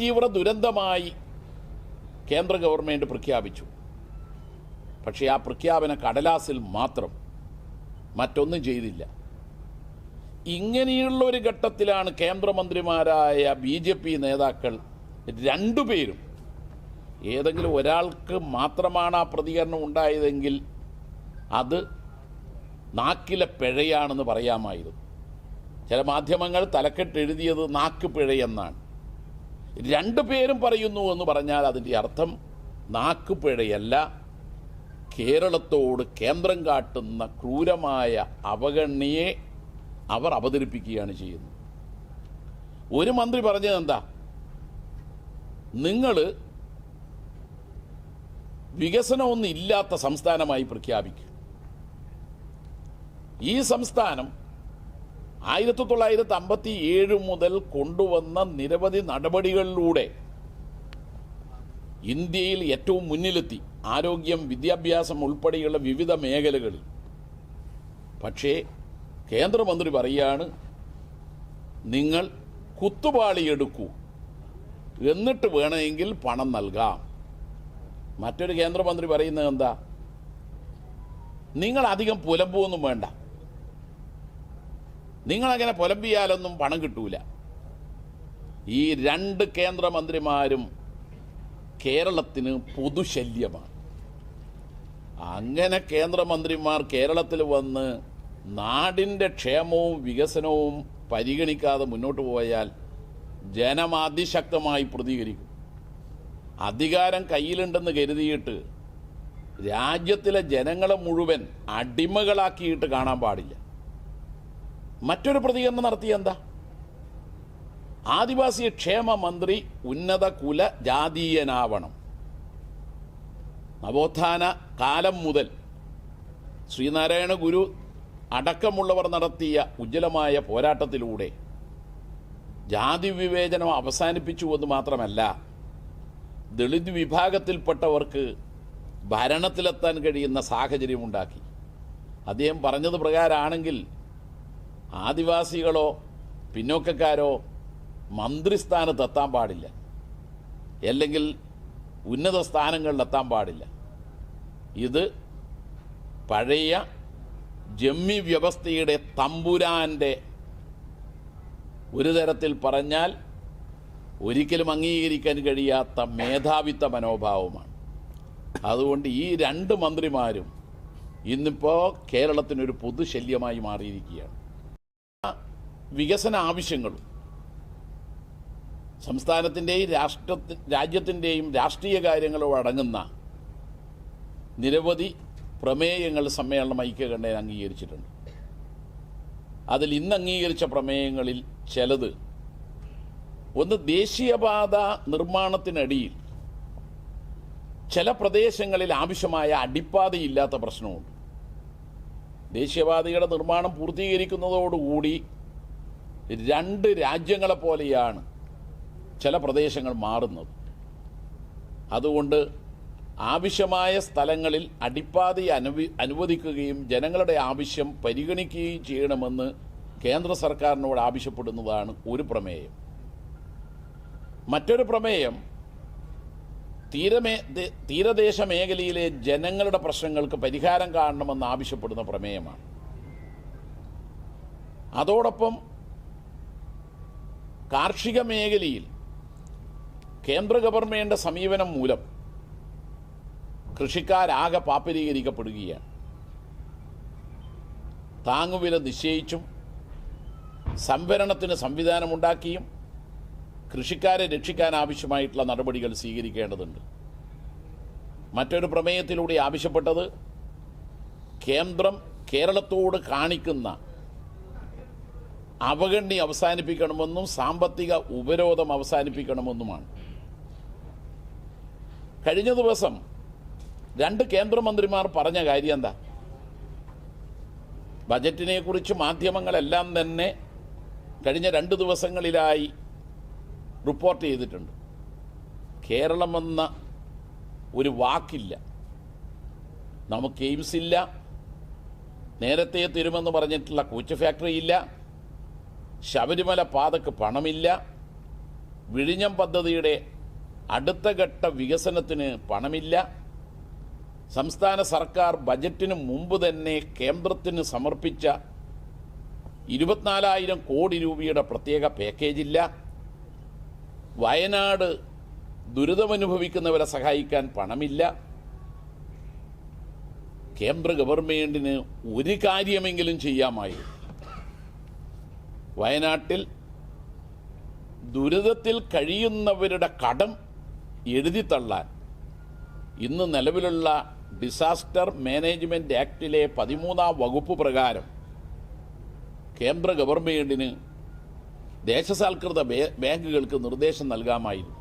തീവ്ര ദുരന്തമായി കേന്ദ്ര ഗവൺമെന്റ് പ്രഖ്യാപിച്ചു. പക്ഷേ ആ പ്രഖ്യാപന കടലാസിൽ മാത്രം മറ്റൊന്നും ചെയ്തില്ല. ഇങ്ങനെയുള്ള ഒരു ഘട്ടത്തിലാണ് കേന്ദ്രമന്ത്രിമാരായ ബി ജെ പി നേതാക്കൾ രണ്ടുപേരും ഏതെങ്കിലും ഒരാൾക്ക് മാത്രമാണ് ആ പ്രതികരണം ഉണ്ടായതെങ്കിൽ അത് നാക്കിലെ പിഴയാണെന്ന് പറയാമായിരുന്നു. ചില മാധ്യമങ്ങൾ തലക്കെട്ട് എഴുതിയത് നാക്ക് പിഴയെന്നാണ്. രണ്ടു പേരും പറയുന്നു എന്ന് പറഞ്ഞാൽ അതിന്റെ അർത്ഥം നാക്ക് പിഴയല്ല കേരളത്തോട് കേന്ദ്രം കാട്ടുന്ന ക്രൂരമായ അവഗണനയെ അവർ അവതരിപ്പിക്കുകയാണ് ചെയ്യുന്നത്. ഒരു മന്ത്രി പറഞ്ഞത് എന്താ നിങ്ങൾ വികസനമൊന്നും ഇല്ലാത്ത സംസ്ഥാനമായി പ്രഖ്യാപിക്കും ഈ സംസ്ഥാനം ആയിരത്തി തൊള്ളായിരത്തി അമ്പത്തി ഏഴ് മുതൽ കൊണ്ടുവന്ന നിരവധി നടപടികളിലൂടെ ഇന്ത്യയിൽ ഏറ്റവും മുന്നിലെത്തി. ആരോഗ്യം വിദ്യാഭ്യാസം ഉൾപ്പെടെയുള്ള വിവിധ മേഖലകളിൽ. പക്ഷേ കേന്ദ്രമന്ത്രി പറയാണ് നിങ്ങൾ കുത്തുപാളിയെടുക്കൂ എന്നിട്ട് വേണമെങ്കിൽ പണം നൽകാം. മറ്റൊരു കേന്ദ്രമന്ത്രി പറയുന്നത് എന്താ? നിങ്ങൾ അധികം പുലമ്പൊന്നും വേണ്ട. നിങ്ങളങ്ങനെ പുലമ്പിയാലൊന്നും പണം കിട്ടൂല. ഈ രണ്ട് കേന്ദ്രമന്ത്രിമാരും കേരളത്തിന് പൊതുശല്യമാണ്. അങ്ങനെ കേന്ദ്രമന്ത്രിമാർ കേരളത്തിൽ വന്ന് നാടിന്റെ ക്ഷേമവും വികസനവും പരിഗണിക്കാതെ മുന്നോട്ട് പോയാൽ ജനം അതിശക്തമായി പ്രതികരിക്കും. അധികാരം കയ്യിലുണ്ടെന്ന് കരുതിയിട്ട് രാജ്യത്തിലെ ജനങ്ങളെ മുഴുവൻ അടിമകളാക്കിയിട്ട് കാണാൻ പാടില്ല. മറ്റൊരു പ്രതികരണം നടത്തിയ എന്താ? ആദിവാസി ക്ഷേമ മന്ത്രി ഉന്നത കുല ജാതീയനാവണം. നവോത്ഥാന കാലം മുതൽ ശ്രീനാരായണ ഗുരു അടക്കമുള്ളവർ നടത്തിയ ഉജ്ജ്വലമായ പോരാട്ടത്തിലൂടെ ജാതി വിവേചനം അവസാനിപ്പിച്ചു എന്ന് മാത്രമല്ല ദളിത് വിഭാഗത്തിൽപ്പെട്ടവർക്ക് ഭരണത്തിലെത്താൻ കഴിയുന്ന സാഹചര്യമുണ്ടാക്കി. അദ്ദേഹം പറഞ്ഞത് പ്രകാരമാണെങ്കിൽ ആദിവാസികളോ പിന്നോക്കക്കാരോ മന്ത്രിസ്ഥാനത്ത് എത്താൻ പാടില്ല. അല്ലെങ്കിൽ ഉന്നത സ്ഥാനങ്ങളിൽ എത്താൻ പാടില്ല. ഇത് പഴയ ജമ്മി വ്യവസ്ഥയുടെ തമ്പുരാന്റെ ഒരു തരത്തിൽ പറഞ്ഞാൽ ഒരിക്കലും അംഗീകരിക്കാൻ കഴിയാത്ത മേധാവിത്വ മനോഭാവമാണ്. അതുകൊണ്ട് ഈ രണ്ട് മന്ത്രിമാരും ഇന്നിപ്പോൾ കേരളത്തിനൊരു പൊതുശല്യമായി മാറിയിരിക്കുകയാണ്. വികസന ആവശ്യങ്ങളും സംസ്ഥാനത്തിന്റെയും രാഷ്ട്ര രാജ്യത്തിന്റെയും രാഷ്ട്രീയ കാര്യങ്ങളും അടങ്ങുന്ന നിരവധി പ്രമേയങ്ങൾ സമ്മേളനം ഐക്യകണ്ഠേന അംഗീകരിച്ചിട്ടുണ്ട്. അതിൽ ഇന്ന് അംഗീകരിച്ച പ്രമേയങ്ങളിൽ ചിലത് ഒന്ന് ദേശീയപാത നിർമ്മാണത്തിനടിയിൽ ചില പ്രദേശങ്ങളിൽ ആവശ്യമായ അടിപ്പാതയില്ലാത്ത പ്രശ്നമുണ്ട്. ദേശീയപാതയുടെ നിർമ്മാണം പൂർത്തീകരിക്കുന്നതോടുകൂടി രണ്ട് രാജ്യങ്ങളെപ്പോലെയാണ് ചില പ്രദേശങ്ങൾ മാറുന്നത്. അതുകൊണ്ട് ആവശ്യമായ സ്ഥലങ്ങളിൽ അടിപ്പാതി അനുവി അനുവദിക്കുകയും ജനങ്ങളുടെ ആവശ്യം പരിഗണിക്കുകയും ചെയ്യണമെന്ന് കേന്ദ്ര സർക്കാരിനോട് ആവശ്യപ്പെടുന്നതാണ് ഒരു പ്രമേയം. മറ്റൊരു പ്രമേയം തീരമേ തീരദേശ മേഖലയിലെ ജനങ്ങളുടെ പ്രശ്നങ്ങൾക്ക് പരിഹാരം കാണണമെന്ന് ആവശ്യപ്പെടുന്ന പ്രമേയമാണ്. അതോടൊപ്പം കാർഷിക മേഖലയിൽ കേന്ദ്ര ഗവൺമെന്റ് സമീപനം മൂലം കൃഷിക്കാരാകെ പാപ്പരീകരിക്കപ്പെടുകയാണ്. താങ്ങുവില നിശ്ചയിച്ചും സംവരണത്തിന് സംവിധാനമുണ്ടാക്കിയും കൃഷിക്കാരെ രക്ഷിക്കാൻ ആവശ്യമായിട്ടുള്ള നടപടികൾ സ്വീകരിക്കേണ്ടതുണ്ട്. മറ്റൊരു പ്രമേയത്തിലൂടെ ആവശ്യപ്പെട്ടത് കേന്ദ്രം കേരളത്തോട് കാണിക്കുന്ന അവഗണി അവസാനിപ്പിക്കണമെന്നും സാമ്പത്തിക ഉപരോധം അവസാനിപ്പിക്കണമെന്നുമാണ്. കഴിഞ്ഞ ദിവസം രണ്ട് കേന്ദ്രമന്ത്രിമാർ പറഞ്ഞ കാര്യം എന്താ? ബജറ്റിനെ കുറിച്ച് മാധ്യമങ്ങളെല്ലാം തന്നെ കഴിഞ്ഞ രണ്ട് ദിവസങ്ങളിലായി റിപ്പോർട്ട് ചെയ്തിട്ടുണ്ട്. കേരളമെന്ന ഒരു വാക്കില്ല. നമുക്ക് എയിംസ് ഇല്ല. നേരത്തെ തരുമെന്ന് പറഞ്ഞിട്ടുള്ള കൂച്ച ഫാക്ടറി ഇല്ല. ശബരിമല പാതക്ക് പണമില്ല. വിഴിഞ്ഞം പദ്ധതിയുടെ അടുത്ത ഘട്ട വികസനത്തിന് പണമില്ല. സംസ്ഥാന സർക്കാർ ബജറ്റിന് മുമ്പ് തന്നെ കേന്ദ്രത്തിന് സമർപ്പിച്ച ഇരുപത്തിനാലായിരം കോടി രൂപയുടെ പ്രത്യേക പാക്കേജില്ല വയനാട് ദുരിതമനുഭവിക്കുന്നവരെ സഹായിക്കാൻ പണമില്ല. കേന്ദ്ര ഗവൺമെന്റിന് ഒരു കാര്യമെങ്കിലും ചെയ്യാമായി വയനാട്ടിൽ ദുരിതത്തിൽ കഴിയുന്നവരുടെ കടം എഴുതിത്തള്ളാൻ ഇന്ന് നിലവിലുള്ള ഡിസാസ്റ്റർ മാനേജ്മെന്റ് ആക്ടിലെ പതിമൂന്നാം വകുപ്പ് പ്രകാരം കേന്ദ്ര ഗവൺമെന്റിന് ദേശസാൽകൃത ബാങ്കുകൾക്ക് നിർദ്ദേശം നൽകാമായിരുന്നു.